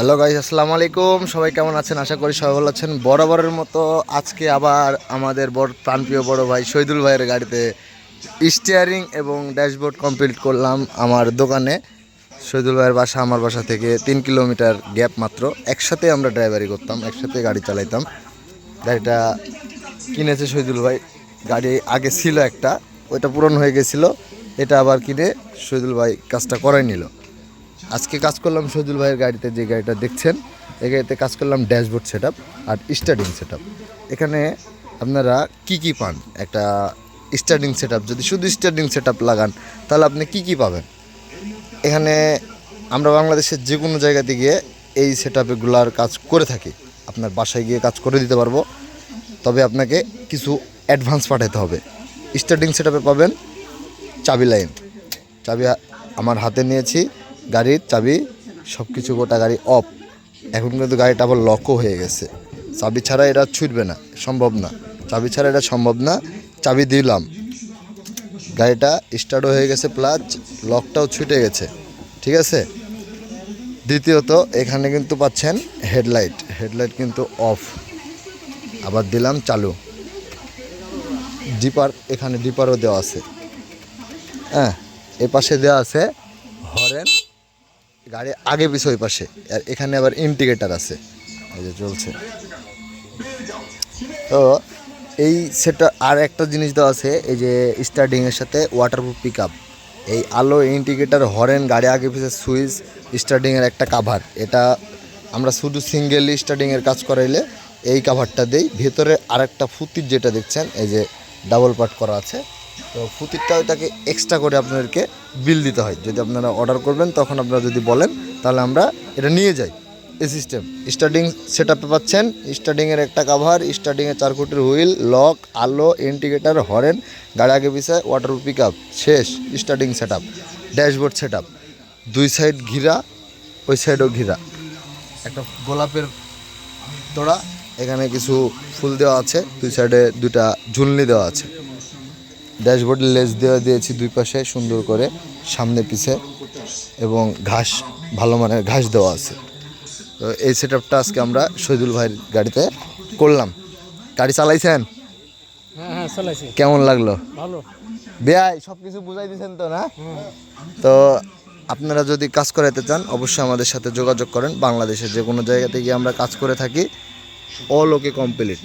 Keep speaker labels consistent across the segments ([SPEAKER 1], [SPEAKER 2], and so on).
[SPEAKER 1] Hello guys আসসালামু আলাইকুম। সবাই কেমন আছেন? আশা করি সবাই ভালো আছেন। বরাবরের মতো আজকে আবার আমাদের বড় প্রাণপ্রিয় বড় ভাই শহীদুল ভাইয়ের গাড়িতে স্টিয়ারিং এবং ড্যাশবোর্ড কমপ্লিট করলাম আমার দোকানে। শহীদুল ভাইয়ের বাসা আমার বাসা থেকে তিন কিলোমিটার গ্যাপ মাত্র। একসাথে আমরা ড্রাইভারি করতাম, একসাথে গাড়ি চালাইতাম। গাড়িটা কিনেছে শহীদুল ভাই। গাড়ি আগে ছিল একটা, ওইটা পূরণ হয়ে গেছিল। এটা আবার কিনে শহীদুল ভাই কাজটা করাই নিল। আজকে কাজ করলাম সজুল ভাইয়ের গাড়িতে যে গাড়িটা দেখছেন, এই গাড়িতে কাজ করলাম ড্যাশবোর্ড সেট আর স্টার্টিং সেট এখানে আপনারা কি কি পান? একটা স্টার্টিং সেট যদি শুধু স্টার্টিং সেট লাগান, তাহলে আপনি কি কি পাবেন? এখানে আমরা বাংলাদেশের যে কোনো জায়গাতে গিয়ে এই সেট কাজ করে থাকি। আপনার বাসায় গিয়ে কাজ করে দিতে পারব। তবে আপনাকে কিছু অ্যাডভান্স পাঠাতে হবে। স্টার্টিং সেট পাবেন চাবি লাইন। চাবি আমার হাতে নিয়েছি। গাড়ির চাবি সব কিছু গোটা গাড়ি অফ এখন কিন্তু গাড়িটা আবার লকও হয়ে গেছে। চাবি ছাড়া এটা ছুটবে না, সম্ভব না। চাবি ছাড়া এটা সম্ভব না, চাবি দিলাম। গাড়িটা স্টার্টও হয়ে গেছে প্লাস লকটাও ছুটে গেছে। ঠিক আছে? দ্বিতীয়ত, এখানে কিন্তু পাচ্ছেন হেডলাইট হেডলাইট কিন্তু অফ আবার দিলাম চালু। ডিপার এখানে ডিপারও দেওয়া আছে। হ্যাঁ এ পাশে দেওয়া আছে হরেন গাড়ি আগে পিছে ওই পাশে। আর এখানে আবার ইন্ডিকেটার আছে। এই যে চলছে তো এই সেটা আর একটা জিনিস দেওয়া আছে, এই যে স্টার্টিংয়ের সাথে ওয়াটারপ্রুফ পিক আপ এই আলো ইন্ডিকেটার হরেন গাড়ি আগে পিছে, সুইচ স্টার্টিংয়ের একটা কাভার এটা আমরা শুধু সিঙ্গেল স্টার্টিংয়ের কাজ করাইলে এই কাভারটা দেই। ভেতরে আরেকটা ফুতির যেটা দেখছেন, এই যে ডাবল পার্ট করা আছে। তো ফুতিরটা ওইটাকে এক্সট্রা করে আপনাদেরকে বিল দিতে হয়। যদি আপনারা অর্ডার করবেন, তখন আপনারা যদি বলেন, তাহলে আমরা এটা নিয়ে যাই। এই সিস্টেম স্টার্টিং সেট আপে পাচ্ছেন। স্টার্টিংয়ের একটা কাভার স্টার্টিংয়ের চার ফুটের হুইল লক আলো ইন্ডিকেটার হরেন গাড়ি আগে পিছায় ওয়াটার পিক আপ শেষ। Starting set up dashboard set up দুই সাইড ঘিরা, ওই সাইডও ঘিরা। একটা গোলাপের তোড়া, এখানে কিছু ফুল দেওয়া আছে। দুই সাইডে দুটা ঝুলনি দেওয়া আছে। ড্যাশবোর্ডে লেজ দেওয়া দিয়েছি দুই পাশে সুন্দর করে সামনে পিছে এবং ঘাস ভালো মানের ঘাস দেওয়া আছে। তো এই সেট আপটা আজকে আমরা শহীদুল ভাইয়ের গাড়িতে করলাম। গাড়ি চালাইছেন?
[SPEAKER 2] হ্যাঁ হ্যাঁ
[SPEAKER 1] কেমন লাগল? বেয়াই সব কিছু বুঝাই দিয়েছেন তো না? তো আপনারা যদি কাজ করাতে চান অবশ্যই আমাদের সাথে যোগাযোগ করেন। বাংলাদেশের যে কোনো জায়গাতে গিয়ে আমরা কাজ করে থাকি। All okay complete.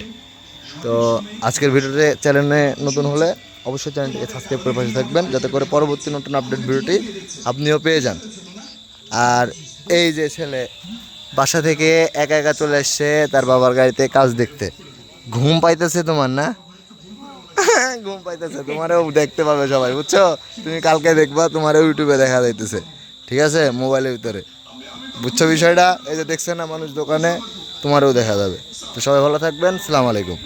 [SPEAKER 1] তো আজকের ভিডিওতে চ্যানেলে নতুন হলে অবশ্যই চ্যানেলটিকে সাবস্ক্রাইব করে পাশে থাকবেন, যাতে করে পরবর্তী নতুন আপডেট ভিডিওটি আপনিও পেয়ে যান। আর এই যে ছেলে, বাসা থেকে একা একা চলে এসছে, তার বাবার গাড়িতে কাজ দেখতে। ঘুম পাইতেছে তোমার না? ঘুম পাইতেছে, তোমারও দেখতে পাবে সবাই, বুঝছ? তুমি কালকে দেখবা, তোমারও ইউটিউবে দেখা যাইতেছে। ঠিক আছে? মোবাইলের ভিতরে। বুঝছ বিষয়টা? এই যে দেখছে না মানুষ দোকানে, তোমারও দেখা যাবে। তো সবাই ভালো থাকবেন, সালাম আলাইকুম।